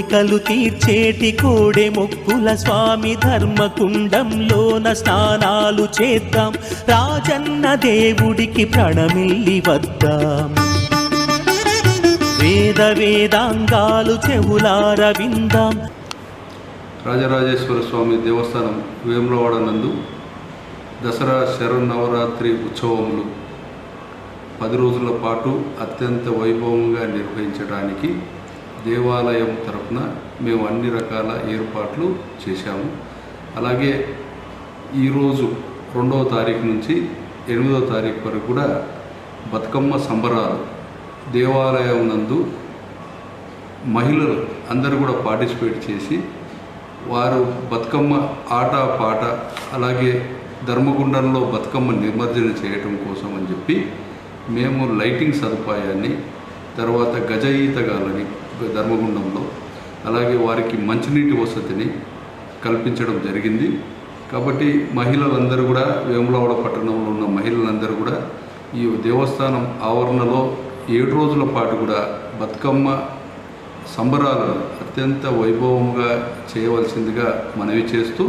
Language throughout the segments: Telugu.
కోరికలు తీర్చేటి కోడే మొక్కుల స్వామి ధర్మకుండంలోన స్నానాలు చేద్దాం. రాజన్న దేవుడికి ప్రణమిల్లి వద్దాం. వేద వేదాంగాలు చెవులార విందాం. రాజరాజేశ్వర స్వామి దేవస్థానం వేములవాడ నందు దసరా శరన్నవరాత్రి ఉత్సవములు పది రోజుల పాటు అత్యంత వైభవంగా నిర్వహించడానికి దేవాలయం తరఫున మేము అన్ని రకాల ఏర్పాట్లు చేశాము. అలాగే ఈరోజు రెండవ తారీఖు నుంచి ఎనిమిదవ తారీఖు వరకు కూడా బతుకమ్మ సంబరాలు దేవాలయం నందు మహిళలు అందరూ కూడా పార్టిసిపేట్ చేసి వారు బతుకమ్మ ఆట పాట అలాగే ధర్మగుండంలో బతుకమ్మ నిమజ్జనం చేయటం కోసం అని చెప్పి మేము లైటింగ్ సదుపాయాన్ని తర్వాత గజ ఈతగాలని ధర్మగుండంలో. అలాగే వారికి మంచినీటి వసతిని కల్పించడం జరిగింది. కాబట్టి మహిళలందరూ కూడా వేములవాడ పట్టణంలో ఉన్న మహిళలందరూ కూడా ఈ దేవస్థానం ఆవరణలో ఏడు రోజుల పాటు కూడా బతుకమ్మ సంబరాలను అత్యంత వైభవంగా చేయవలసిందిగా మనవి చేస్తూ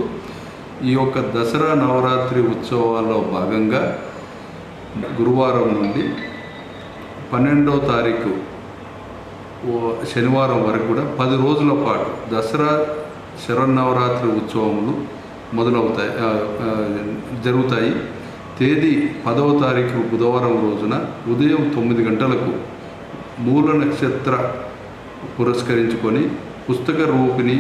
ఈ యొక్క దసరా నవరాత్రి ఉత్సవాల్లో భాగంగా గురువారం నుండి పన్నెండవ తారీఖు శనివారం వరకు కూడా పది రోజుల పాటు దసరా శరన్నవరాత్రి ఉత్సవములు మొదలవుతాయి జరుగుతాయి. తేదీ పదవ తారీఖు బుధవారం రోజున ఉదయం తొమ్మిది గంటలకు మూల నక్షత్ర పురస్కరించుకొని పుస్తక రూపిణి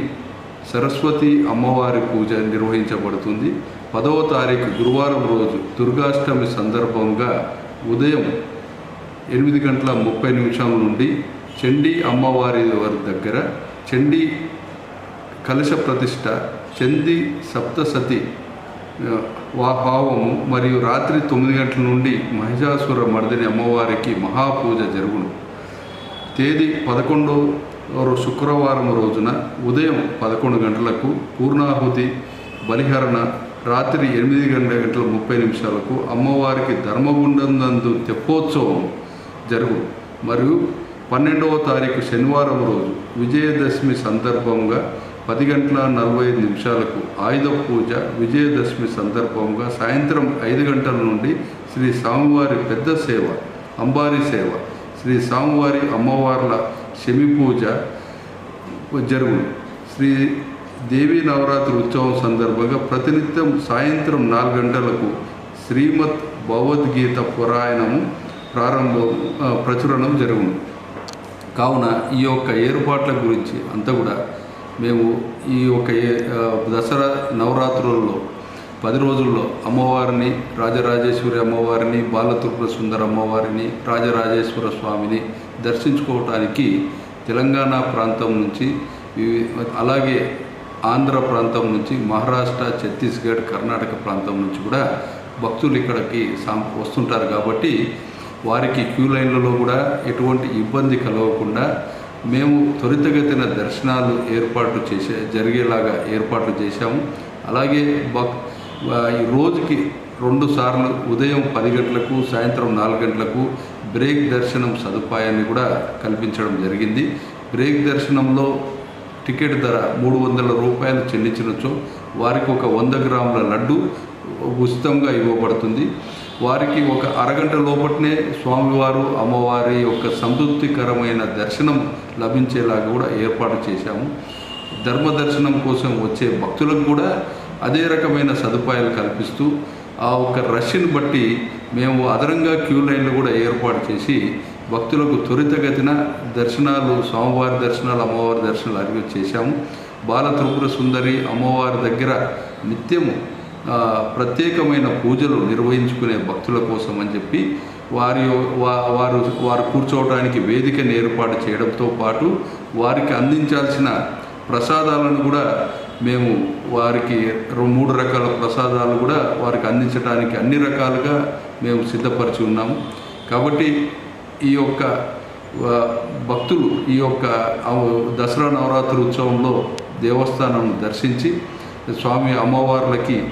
సరస్వతి అమ్మవారి పూజ నిర్వహించబడుతుంది. పదవ తారీఖు గురువారం రోజు దుర్గాష్టమి సందర్భంగా ఉదయం ఎనిమిది గంటల ముప్పై నిమిషాల నుండి చండీ అమ్మవారి వారి దగ్గర చండీ కలశ ప్రతిష్ట చంది సప్తసతి ఆ, భావము మరియు రాత్రి తొమ్మిది గంటల నుండి మహిషాసుర మర్దిని అమ్మవారికి మహాపూజ జరుగును. తేదీ పదకొండో శుక్రవారం రోజున ఉదయం పదకొండు గంటలకు పూర్ణాహుతి బలిహరణ రాత్రి ఎనిమిది గంటల గంటల ముప్పై నిమిషాలకు అమ్మవారికి ధర్మగుండం నందు తెప్పోత్సవం జరుగు మరియు పన్నెండవ తారీఖు శనివారం రోజు విజయదశమి సందర్భంగా పది గంటల నలభై ఐదు నిమిషాలకు ఆయుధ పూజ విజయదశమి సందర్భంగా సాయంత్రం ఐదు గంటల నుండి శ్రీ స్వామివారి పెద్ద సేవ అంబారి సేవ శ్రీ స్వామివారి అమ్మవార్ల శమి పూజ జరుగును. శ్రీ దేవీ నవరాత్రి ఉత్సవం సందర్భంగా ప్రతినిత్యం సాయంత్రం నాలుగు గంటలకు శ్రీమద్ భగవద్గీత పురాయణము ప్రారంభం ప్రచురణం జరుగును. కావున ఈ యొక్క ఏర్పాట్ల గురించి అంతా కూడా మేము ఈ యొక్క ఏ- దసరా నవరాత్రులలో పది రోజుల్లో అమ్మవారిని రాజరాజేశ్వరి అమ్మవారిని బాలత్రిపుర సుందర అమ్మవారిని రాజరాజేశ్వర స్వామిని దర్శించుకోవటానికి తెలంగాణ ప్రాంతం నుంచి అలాగే ఆంధ్ర ప్రాంతం నుంచి మహారాష్ట్ర ఛత్తీస్గఢ్ కర్ణాటక ప్రాంతం నుంచి కూడా భక్తులు ఇక్కడికి సాం వస్తుంటారు కాబట్టి వారికి క్యూ లైన్లలో కూడా ఎటువంటి ఇబ్బంది కలగకుండా మేము త్వరితగతిన దర్శనాలు ఏర్పాటు చేసే జరిగేలాగా ఏర్పాట్లు చేశాము. అలాగే భక్ ఈ రోజుకి రెండు సార్లు ఉదయం పది గంటలకు సాయంత్రం నాలుగు గంటలకు బ్రేక్ దర్శనం సదుపాయాన్ని కూడా కల్పించడం జరిగింది. బ్రేక్ దర్శనంలో టికెట్ ధర మూడు వందల రూపాయలు చెల్లించినచో వారికి ఒక వంద గ్రాముల లడ్డు ఉచితంగా ఇవ్వబడుతుంది. వారికి ఒక అరగంట లోపట్నే స్వామివారు అమ్మవారి యొక్క సంతృప్తికరమైన దర్శనం లభించేలాగా కూడా ఏర్పాటు చేశాము. ధర్మ దర్శనం కోసం వచ్చే భక్తులకు కూడా అదే రకమైన సదుపాయాలు కల్పిస్తూ ఆ ఒక రష్ని బట్టి మేము అదనంగా క్యూ లైన్లు కూడా ఏర్పాటు చేసి భక్తులకు త్వరితగతిన దర్శనాలు స్వామివారి దర్శనాలు అమ్మవారి దర్శనాలు అరిగి చేశాము. బాల త్రిపుర సుందరి అమ్మవారి దగ్గర నిత్యము ప్రత్యేకమైన పూజలు నిర్వహించుకునే భక్తుల కోసం అని చెప్పి వారి వా- వారు వారు కూర్చోవడానికి వేదికను ఏర్పాటు చేయడంతో పాటు వారికి అందించాల్సిన ప్రసాదాలను కూడా మేము వారికి మూడు రకాల ప్రసాదాలు కూడా వారికి అందించడానికి అన్ని రకాలుగా మేము సిద్ధపరిచి ఉన్నాము. కాబట్టి ఈ యొక్క భక్తులు ఈ యొక్క దసరా నవరాత్రి ఉత్సవంలో దేవస్థానం దర్శించి స్వామి అమ్మవార్లకి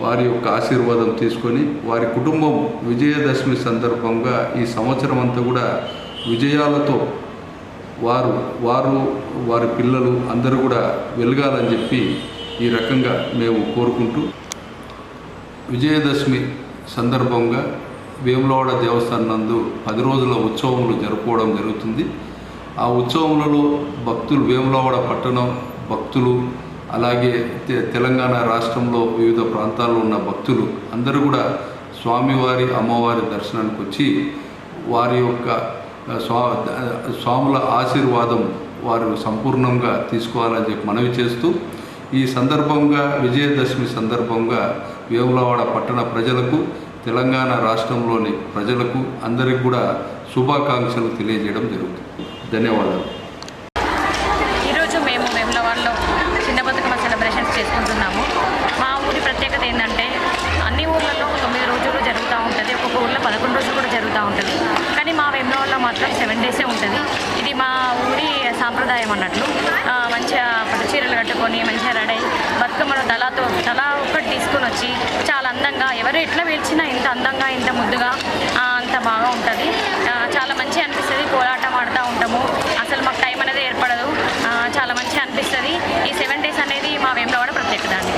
వారి యొక్క ఆశీర్వాదం తీసుకొని వారి కుటుంబం విజయదశమి సందర్భంగా ఈ సంవత్సరం అంతా కూడా విజయాలతో వారు వారు వారి పిల్లలు అందరూ కూడా వెలగాలని చెప్పి ఈ రకంగా మేము కోరుకుంటూ విజయదశమి సందర్భంగా వేములవాడ దేవస్థానం నందు పది రోజుల ఉత్సవములు జరుపుకోవడం జరుగుతుంది. ఆ ఉత్సవములలో భక్తులు వేములవాడ పట్టణం భక్తులు అలాగే తె- తెలంగాణ రాష్ట్రంలో వివిధ ప్రాంతాల్లో ఉన్న భక్తులు అందరూ కూడా స్వామివారి అమ్మవారి దర్శనానికి వచ్చి వారి యొక్క స్వా స్వాముల ఆశీర్వాదం వారు సంపూర్ణంగా తీసుకోవాలని చెప్పి మనవి చేస్తూ ఈ సందర్భంగా విజయదశమి సందర్భంగా వేములవాడ పట్టణ ప్రజలకు తెలంగాణ రాష్ట్రంలోని ప్రజలకు అందరికీ కూడా శుభాకాంక్షలు తెలియజేయడం జరుగుతుంది. ధన్యవాదాలు ఈరోజు మేము వేములవాడలో చిన్న బతుకమ్మ సెలబ్రేషన్స్ చేసుకుంటున్నాము మా ఊరి ప్రత్యేకత ఏంటంటే అన్ని ఊర్లలో తొమ్మిది రోజులు జరుగుతూ ఉంటుంది ఒక్కొక్క ఊర్లో పదకొండు రోజులు కూడా జరుగుతూ ఉంటుంది కానీ మా వేములవాడలో మాత్రం సెవెన్ డేసే ఉంటుంది. ఇది మా ఊరి సాంప్రదాయం అన్నట్లు. మంచిగా పట్టు చీరలు కట్టుకొని మంచిగా రెడీ అయ్యి తలాతో తలా ఒకటి తీసుకొని వచ్చి చాలా అందంగా ఎవరు ఎట్లా పిలిచినా ఇంత అందంగా ఇంత ముద్దుగా అంత బాగా ఉంటుంది. చాలా మంచిగా అనిపిస్తుంది. కోలాటం ఆడుతూ ఉంటాము. అసలు మాకు టైం అనేది ఏర్పడదు. చాలా మంచిగా అనిపిస్తుంది. ఈ సెవెన్ డేస్ అనేది మా వేములవాడ ప్రత్యేకత అండి.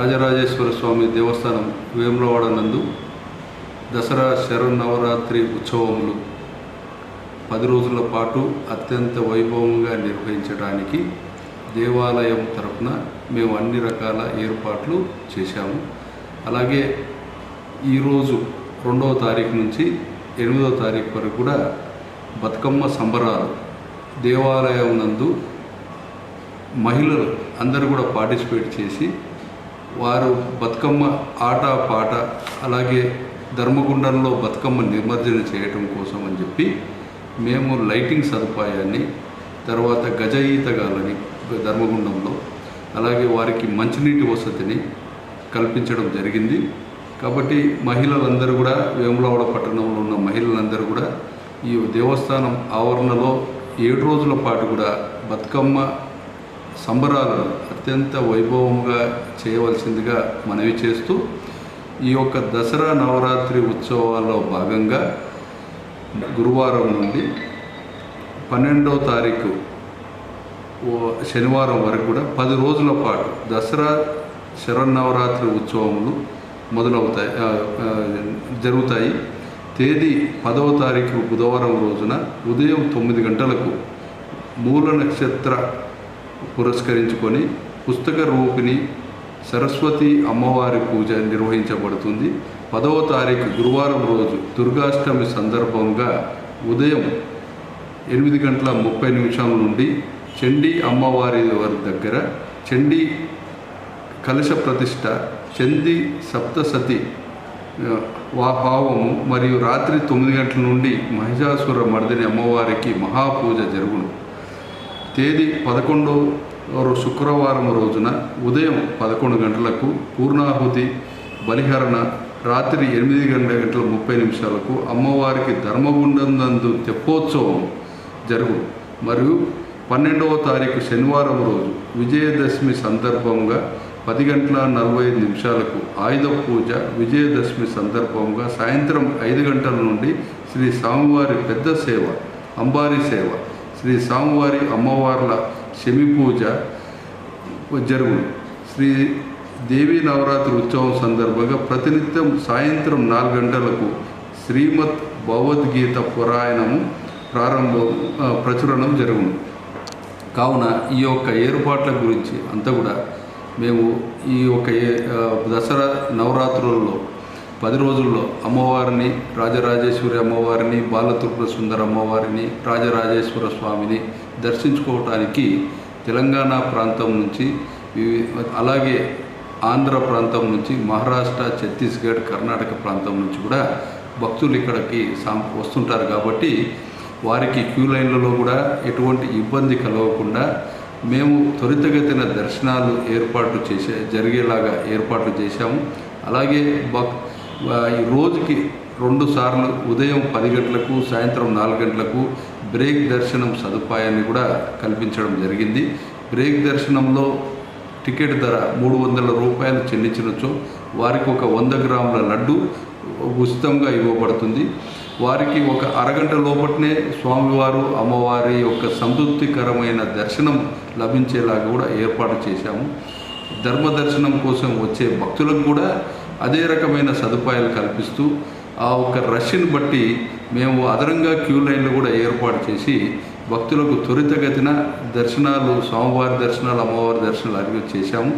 రాజరాజేశ్వర స్వామి దేవస్థానం వేములవాడ నందు దసరా శరన్నవరాత్రి ఉత్సవములు పది రోజుల పాటు అత్యంత వైభవంగా నిర్వహించడానికి దేవాలయం తరపున మేము అన్ని రకాల ఏర్పాట్లు చేశాము. అలాగే ఈరోజు రెండవ తారీఖు నుంచి ఎనిమిదవ తారీఖు వరకు కూడా బతుకమ్మ సంబరాలు దేవాలయం నందు మహిళలు అందరూ కూడా పార్టిసిపేట్ చేసి వారు బతుకమ్మ ఆట పాట అలాగే ధర్మగుండంలో బతుకమ్మ నిమజ్జనం చేయటం కోసం అని చెప్పి మేము లైటింగ్ సదుపాయాన్ని తర్వాత గజ ఈతగాలని ధర్మగుండంలో అలాగే వారికి మంచినీటి వసతిని కల్పించడం జరిగింది. కాబట్టి మహిళలందరూ కూడా వేములవాడ పట్టణంలో ఉన్న మహిళలందరూ కూడా ఈ దేవస్థానం ఆవరణలో ఏడు రోజుల పాటు కూడా బతుకమ్మ సంబరాలను అత్యంత వైభవంగా చేయవలసిందిగా మనవి చేస్తూ ఈ యొక్క దసరా నవరాత్రి ఉత్సవాల్లో భాగంగా గురువారం నుండి పన్నెండవ తారీఖు శనివారం వరకు కూడా పది రోజుల పాటు దసరా శరన్నవరాత్రి ఉత్సవములు మొదలవుతాయి జరుగుతాయి. తేదీ పదవ తారీఖు బుధవారం రోజున ఉదయం తొమ్మిది గంటలకు మూల నక్షత్ర పురస్కరించుకొని పుస్తక రూపిణి సరస్వతి అమ్మవారి పూజ నిర్వహించబడుతుంది. పదవ తారీఖు గురువారం రోజు దుర్గాష్టమి సందర్భంగా ఉదయం ఎనిమిది గంటల ముప్పై నిమిషాల నుండి చండీ అమ్మవారి వారి దగ్గర చండీ కలశ ప్రతిష్ట చంది సప్తసతి వాభావము మరియు రాత్రి తొమ్మిది గంటల నుండి మహిషాసుర మర్దిని అమ్మవారికి మహాపూజ జరుగును. తేదీ పదకొండో శుక్రవారం రోజున ఉదయం పదకొండు గంటలకు పూర్ణాహుతి బలిహరణ రాత్రి ఎనిమిది గంటల గంటల ముప్పై నిమిషాలకు అమ్మవారికి ధర్మగుండం తెప్పోత్సవం జరుగు మరియు పన్నెండవ తారీఖు శనివారం రోజు విజయదశమి సందర్భంగా పది గంటల నలభై ఐదు నిమిషాలకు ఆయుధ పూజ విజయదశమి సందర్భంగా సాయంత్రం ఐదు గంటల నుండి శ్రీ స్వామివారి పెద్ద సేవ అంబారీ సేవ శ్రీ స్వామివారి అమ్మవార్ల శమి పూజ జరుగును. శ్రీ దేవీ నవరాత్రి ఉత్సవం సందర్భంగా ప్రతినిత్యం సాయంత్రం నాలుగు గంటలకు శ్రీమద్ భగవద్గీత పురాయణము ప్రారంభం ప్రచురణం జరుగును. కావున ఈ యొక్క ఏర్పాట్ల గురించి అంతా కూడా మేము ఈ యొక్క ఏ- దసరా నవరాత్రులలో పది రోజుల్లో అమ్మవారిని రాజరాజేశ్వరి అమ్మవారిని బాలత్రిపుర సుందర అమ్మవారిని రాజరాజేశ్వర స్వామిని దర్శించుకోవటానికి తెలంగాణ ప్రాంతం నుంచి అలాగే ఆంధ్ర ప్రాంతం నుంచి మహారాష్ట్ర ఛత్తీస్గఢ్ కర్ణాటక ప్రాంతం నుంచి కూడా భక్తులు ఇక్కడికి సాం వస్తుంటారు కాబట్టి వారికి క్యూ లైన్లలో కూడా ఎటువంటి ఇబ్బంది కలగకుండా మేము త్వరితగతిన దర్శనాలు ఏర్పాటు చేసే జరిగేలాగా ఏర్పాట్లు చేశాము. అలాగే భక్ ఈ రోజుకి రెండు సార్లు ఉదయం పది గంటలకు సాయంత్రం నాలుగు గంటలకు బ్రేక్ దర్శనం సదుపాయాన్ని కూడా కల్పించడం జరిగింది. బ్రేక్ దర్శనంలో టికెట్ ధర మూడు వందల రూపాయలు చెల్లించినచో వారికి ఒక వంద గ్రాముల లడ్డు ఉచితంగా ఇవ్వబడుతుంది. వారికి ఒక అరగంట లోపట్నే స్వామివారు అమ్మవారి యొక్క సంతృప్తికరమైన దర్శనం లభించేలాగా కూడా ఏర్పాటు చేశాము. ధర్మ దర్శనం కోసం వచ్చే భక్తులకు కూడా అదే రకమైన సదుపాయాలు కల్పిస్తూ ఆ ఒక రష్ని బట్టి మేము అదనంగా క్యూ లైన్లు కూడా ఏర్పాటు చేసి భక్తులకు త్వరితగతిన దర్శనాలు స్వామివారి దర్శనాలు అమ్మవారి దర్శనాలు అవి చేశాము.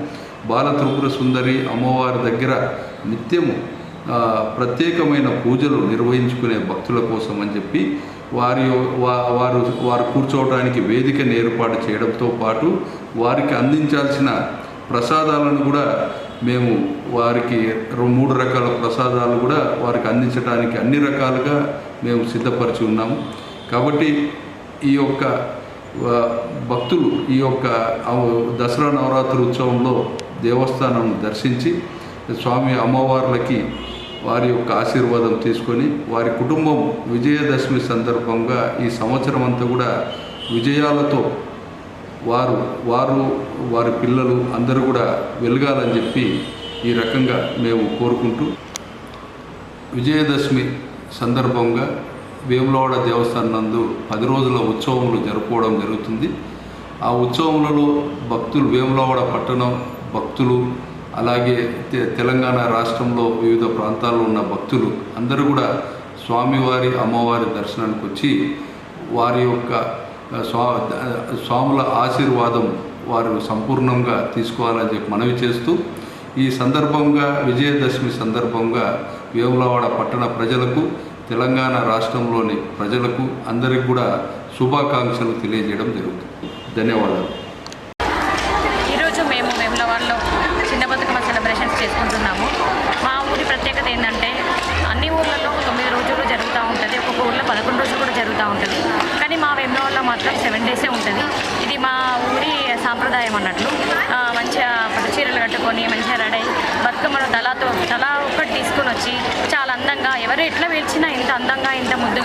బాల త్రిపుర సుందరి అమ్మవారి దగ్గర నిత్యము ప్రత్యేకమైన పూజలు నిర్వహించుకునే భక్తుల కోసం అని చెప్పి వారి వా- వారు వారు కూర్చోవడానికి వేదికను ఏర్పాటు చేయడంతో పాటు వారికి అందించాల్సిన ప్రసాదాలను కూడా మేము వారికి మూడు రకాల ప్రసాదాలు కూడా వారికి అందించడానికి అన్ని రకాలుగా మేము సిద్ధపరిచి ఉన్నాము. కాబట్టి ఈ యొక్క భక్తులు ఈ యొక్క దసరా నవరాత్రి ఉత్సవంలో దేవస్థానం దర్శించి స్వామి అమ్మవార్లకి వారి యొక్క ఆశీర్వాదం తీసుకొని వారి కుటుంబం విజయదశమి సందర్భంగా ఈ సంవత్సరం అంతా కూడా విజయాలతో వారు వారు వారి పిల్లలు అందరూ కూడా వెలగాలని చెప్పి ఈ రకంగా మేము కోరుకుంటూ విజయదశమి సందర్భంగా వేములవాడ దేవస్థానం నందు పది రోజుల ఉత్సవములు జరుపుకోవడం జరుగుతుంది. ఆ ఉత్సవములలో భక్తులు వేములవాడ పట్టణం భక్తులు అలాగే తె- తెలంగాణ రాష్ట్రంలో వివిధ ప్రాంతాల్లో ఉన్న భక్తులు అందరూ కూడా స్వామివారి అమ్మవారి దర్శనానికి వచ్చి వారి యొక్క స్వా స్వాముల ఆశీర్వాదం వారు సంపూర్ణంగా తీసుకోవాలని చెప్పి మనవి చేస్తూ ఈ సందర్భంగా విజయదశమి సందర్భంగా వేములవాడ పట్టణ ప్రజలకు తెలంగాణ రాష్ట్రంలోని ప్రజలకు అందరికీ కూడా శుభాకాంక్షలు తెలియజేయడం జరుగుతుంది. ధన్యవాదాలు. ఈరోజు మేము వేములవాడలో చిన్న బతుకమ్మ సెలబ్రేషన్స్ చేసుకుంటున్నాము. మా ఊరి ప్రత్యేకత ఏంటంటే పదకొండు రోజులు కూడా జరుగుతూ ఉంటుంది. కానీ మా వేములవాడలో మాత్రం సెవెన్ డేసే ఉంటుంది. ఇది మా ఊరి సాంప్రదాయం అన్నట్లు. మంచిగా పట్టు చీరలు కట్టుకొని మంచిగా రెడీ అయ్యి తలాతో తలా ఒకటి తీసుకొని వచ్చి చాలా అందంగా ఎవరు ఎట్లా పిలిచినా ఇంత అందంగా ఇంత ముద్దుగా